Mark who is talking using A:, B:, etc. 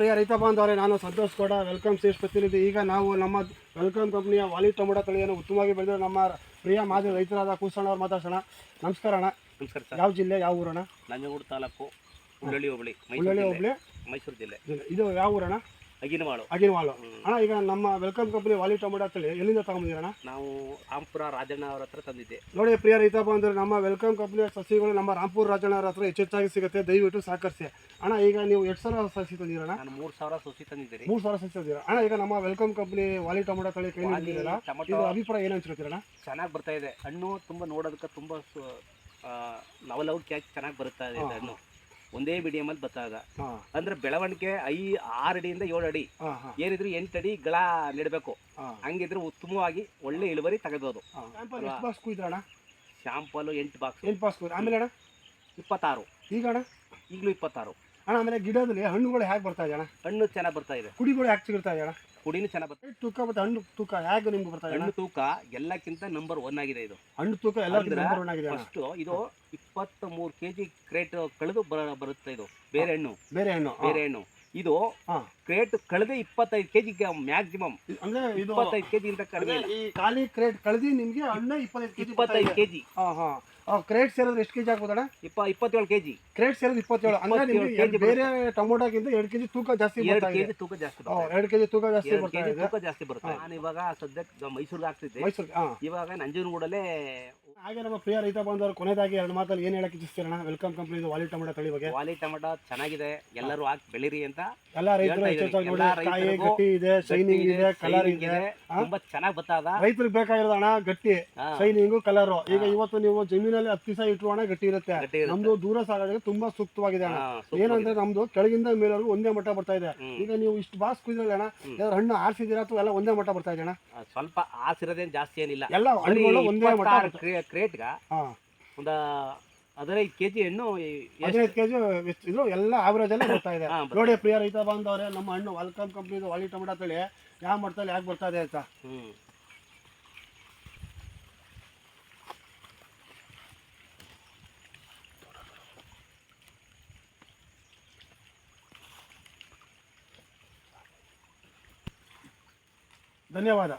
A: ಪ್ರಿಯ ರೈತ ಬಾಂಧವರೇ ನಾನು ಸಂತೋಷ್ ಗೌಡ ವೆಲ್ಕಮ್ ಸೇಸ್ ಪ್ರತಿನಿಧಿ. ಈಗ ನಾವು ನಮ್ಮ ವೆಲ್ಕಮ್ ಕಂಪ್ನಿಯ ವಾಲಿ ಟೊಮೊಟೊ ತಳಿಯನ್ನು ಉತ್ತಮವಾಗಿ ಬೆಳೆದ ನಮ್ಮ ಪ್ರಿಯ ಮಾದರಿ ರೈತರಾದ ಕೂಸಣ್ಣ ಅವರು ಮಾತಾಡ್ಸೋಣ. ನಮಸ್ಕಾರ ಅಣ್ಣ.
B: ನಮಸ್ಕಾರ ಸರ್.
A: ಯಾವ ಜಿಲ್ಲೆ ಯಾವ ಊರಣ್ಣ?
B: ನಂಜನಗೂಡು ತಾಲೂಕು ಹುಳ್ಳಿ ಹೋಬಳಿ
A: ಹುಳ್ಳಿ
B: ಮೈಸೂರು
A: ಹೋಬಳಿ?
B: ಮೈಸೂರು ಜಿಲ್ಲೆ.
A: ಇದು ಯಾವ ಊರಣ್ಣ?
B: ಅಗಿನವಾಳು
A: ಅಗಿನವಾಳು ಅಣ್ಣ ಈಗ ನಮ್ಮ ವೆಲ್ಕಮ್ ಕಂಪನಿ ವಾಲಿ ಟೊಮೊಟೊ ತಳಿ ಎಲ್ಲಿಂದ ತಗೊಂಡಿದ್ದೀರಣ
B: ನಾವು ರಾಮ್ಪುರ ರಾಜಣ್ಣ ಅವ್ರ ಹತ್ರ ತಂದಿದ್ದೆ.
A: ನೋಡಿ ಪ್ರಿಯ ರೈತ ಬಂದರೆ ನಮ್ಮ ವೆಲ್ಕಮ್ ಕಂಪನಿಯ ಸಸಿಗಳು ನಮ್ಮ ರಾಮ್ಪುರ ರಾಜಣ್ಣ ಅವ್ರ ಹತ್ರ ಹೆಚ್ಚೆಚ್ಚಾಗಿ ಸಿಗುತ್ತೆ. ದಯವಿಟ್ಟು ಸಹಕರಿಸಿ. ಅಣ್ಣ ಈಗ ನೀವು ಎಷ್ಟು ಸಾವಿರ ಸಸಿ ತಂದಿರಣ್ಣ
B: ನಾನು ಮೂರು ಸಾವಿರ ಸಸಿ ತಂದಿದ್ದೀರಿ
A: ಮೂರು ಸಾವಿರ ಸಸಿ ತಂದಿರ. ಅಣ್ಣ ಈಗ ನಮ್ಮ ವೆಲ್ಕಮ್ ಕಂಪನಿ ವಾಲಿ ಟೊಮೊಟೊ ತಳಿ ಕೈ ನಿಂತಿದ್ದೀರಲ್ಲ ಇದು ಅಭಿಪ್ರಾಯ ಏನು ಅನ್ಸ್ಕೊತೀರಣ್ಣ
B: ಚೆನ್ನಾಗಿ ಬರ್ತಾ ಇದೆ. ಹಣ್ಣು ತುಂಬ ನೋಡೋದಕ್ಕೆ ತುಂಬ ಲವಲವಿಕೆ ಚೆನ್ನಾಗಿ ಬರುತ್ತಾ ಇದೆ ಇದು ಹಣ್ಣು. ಒಂದೇ ಮೀಡಿಯಮಲ್ಲಿ ಅಲ್ಲಿ
A: ಬತ್ತಾಗ.
B: ಅಂದ್ರೆ ಬೆಳವಣಿಗೆ ಐ ಆರು ಅಡಿಯಿಂದ ಏಳು ಅಡಿ. ಏನಿದ್ರು ಎಂಟು ಅಡಿ ಗಳ ನೆಡಬೇಕು. ಹಂಗಿದ್ರೆ ಉತ್ತಮವಾಗಿ ಒಳ್ಳೆ ಇಳುವರಿ
A: ತೆಗೆದೋದು.
B: ಶಾಂಪಲ್ ಎಂಟು ಬಾಕ್ಸ್
A: ಎಂಟು ಬಾಕ್ಸ್ ಕುಯ್ದು ಆಮೇಲೆ ಅಣ್ಣ?
B: ಇಪ್ಪತ್ತಾರು.
A: ಈಗ ಅಣ್ಣ
B: ಈಗಲೂ ಇಪ್ಪತ್ತಾರು.
A: ಅಣ್ಣ ಆಮೇಲೆ ಗಿಡದಲ್ಲಿ ಹಣ್ಣುಗಳು ಹೇಗೆ ಬರ್ತಾ ಇದೆ ಅಣ್ಣ?
B: ಹಣ್ಣು ಚೆನ್ನಾಗಿ ಬರ್ತಾ ಇದೆ.
A: ಕುಡಿಗಳು ಹ್ಯಾಕ್ ಸಿಗ್ತಾ ಇದೆ ಅಣ್ಣ?
B: ಕುಡಿನೂ ಚೆನ್ನಾಗಿ ಬರ್ತದೆ ಇದೆ
A: ತೂಕ ಮತ್ತೆ ಹಣ್ಣು ತೂಕ ಹೇಗೆ ನಿಮ್ಗೆ ಬರ್ತದೆ
B: ಹಣ್ಣು ತೂಕ ಎಲ್ಲಕ್ಕಿಂತ ನಂಬರ್ ಒನ್ ಆಗಿದೆ ಇದು.
A: ಹಣ್ಣು ತೂಕ ಎಲ್ಲ
B: ಫಸ್ಟ್ ಇದು ಇಪ್ಪತ್ತ ಮೂರು ಕೆಜಿ ಕ್ರೇಟ್ ಕಳೆದು ಬರ ಬರುತ್ತೆ ಇದು. ಬೇರೆ ಹಣ್ಣು.
A: ಬೇರೆ ಹಣ್ಣು
B: ಬೇರೆ ಹಣ್ಣು. ಇದು. ಕ್ರೇಟ್ ಕಳೆದು ಇಪ್ಪತ್ತೈದು ಕೆಜಿ ಮ್ಯಾಕ್ಸಿಮಮ್
A: ಅಂದ್ರೆ ಇದು
B: ಇಪ್ಪತ್ತೈದು ಕೆಜಿ ಅಂತ ಕಡಿಮೆ
A: ಈ ಖಾಲಿ ಕ್ರೇಟ್ ಕಳೆದಿ ನಿಮ್ಗೆ ಹಣ್ಣು ಇಪ್ಪತ್ತೈದು ಕೆಜಿ
B: ಇಪ್ಪತ್ತೈದು ಕೆಜಿ
A: ಹಾ ಹಾ. ಕ್ರೇಟ್ ಸೇರಿದ್ರೆ ಎಷ್ಟು ಕೆಜಿ ಆಗ್ಬೋದಣ್ಣ?
B: ಇಪ್ಪ ಇಪ್ಪತ್ತೇಳು ಕೆಜಿ.
A: ಕ್ರೇಟ್ ಸೇರಿದ್ರೆ ಇಪ್ಪತ್ತೇಳು. ಅಂದ್ರೆ ನಿಮ್ಗೆ ಬೇರೆ ಟೊಮೊಟೊಗಿಂತ ಎರಡು ಕೆಜಿ ತೂಕ ಜಾಸ್ತಿ
B: ಎರಡು
A: ಬರ್ತಾ ಇದೆ.
B: ಕೆಜಿ ತೂಕ ಜಾಸ್ತಿ
A: ಹಾ,
B: ಬರುತ್ತೆ
A: ಎರಡು ಕೆಜಿ ತೂಕ ಜಾಸ್ತಿ
B: ಎರಡು
A: ಬರ್ತಾ
B: ಕೆಜಿ
A: ಇದೆ.
B: ತೂಕ ಜಾಸ್ತಿ ಬರುತ್ತೆ ನಾನು ಇವಾಗ ಸದ್ಯಕ್ಕೆ ಮೈಸೂರಿಗೆ ಆಗ್ತಿದ್ದೆ
A: ಮೈಸೂರು ಹಾ.
B: ಇವಾಗ ನಂಜನಗೂಡಲ್ಲೇ
A: ಹಾಗೆ ನಮ್ಮ ಪ್ರಿಯ ರೈತ ಬಂದವರು ಕೊನೆದಾಗಿ ಎರಡು ಮಾತಲ್ಲಿ ಏನು ಹೇಳಕ್ಕೆ ಇಚ್ಛಿಸ್ತೀರಣ ವೆಲ್ಕಮ್ ಕಂಪ್ನಿದು ವಾಲಿ ಟೊಮೆಟೊ ತಳಿ ಬಗ್ಗೆ.
B: ವಾಲಿ ಟೊಮೆಟೊ ಚೆನ್ನಾಗಿದೆ. ಎಲ್ಲರೂ ಹಾಕಿ ಬೆಳಿರಿ ಅಂತ
A: ಎಲ್ಲ ರೈತರು ಹೆಚ್ಚೆಚ್ಚಾಗಿ ನೋಡಿ ಕಾಯಿ ಗಟ್ಟಿ ಇದೆ ಶೈನಿಂಗ್ ಇದೆ ಕಲರ್ ಇದೆ.
B: ತುಂಬಾ ಚೆನ್ನಾಗಿ ಬರ್ತಾದ
A: ರೈತರಿಗೆ ಬೇಕಾಗಿರೋದು ಹಣ ಗಟ್ಟಿ ಶೈನಿಂಗ್ ಕಲರ್ ಈಗ ಇವತ್ತು ನೀವು ಜಮೀನಲ್ಲಿ ಹತ್ತು ದಿವಸ ಇಟ್ಟರು ಹಣ ಗಟ್ಟಿ ಇರುತ್ತೆ. ನಮ್ದು ದೂರ ಸಾಗೋದಕ್ಕೆ ತುಂಬಾ ಸೂಕ್ತವಾಗಿದೆ ಅಣ್ಣ.
B: ಹಾ, ಸೂಕ್ತವಾಗಿದೆ.
A: ಏನಂದ್ರೆ ನಮ್ದು ಕೆಳಗಿಂದ ಮೇಲವರೆಗೂ ಒಂದೇ ಮಟ್ಟ ಬರ್ತಾ ಇದೆ. ಈಗ ನೀವು ಇಷ್ಟು ಬಾಸ್ ಕುದಿರಲ್ಲ ಅಣ್ಣ ಹಣ್ಣು ಆರಿಸಿದಿರ ಅಥವಾ ಎಲ್ಲ ಒಂದೇ ಮಟ್ಟ ಬರ್ತಾ ಇದೆ ಅಣ್ಣ?
B: ಸ್ವಲ್ಪ ಆಸಿರೋದೇನು ಜಾಸ್ತಿ ಏನಿಲ್ಲ.
A: ಎಲ್ಲ ಹಣ್ಣುಗಳು ಒಂದೇ ಮಟ್ಟ
B: ಕ್ರೇಟ್ಗ ಒಂದು ಹದಿನೈದು ಕೆ ಜಿ ಹಣ್ಣು
A: ಹದಿನೈದು ಕೆ ಜಿ ಇದು ಎಲ್ಲ ಆವರೇಜ್ ಅಲ್ಲೇ ಬರ್ತಾ ಇದೆ. ನೋಡಿ ಪ್ರಿಯ ರೈತ ಬಾಂಧವ್ರೆ ನಮ್ಮ ಹಣ್ಣು ವೆಲ್ಕಮ್ ಕಂಪ್ನಿದು ವಾಲಿ ಟೊಮೆಟೊ ತಳಿ ಯಾವ ಮಟ್ಟದಲ್ಲಿ ಯಾಕೆ ಬರ್ತಾ ಇದೆ ಅಂತ?
B: ಹ್ಮ್.
A: ಧನ್ಯವಾದ.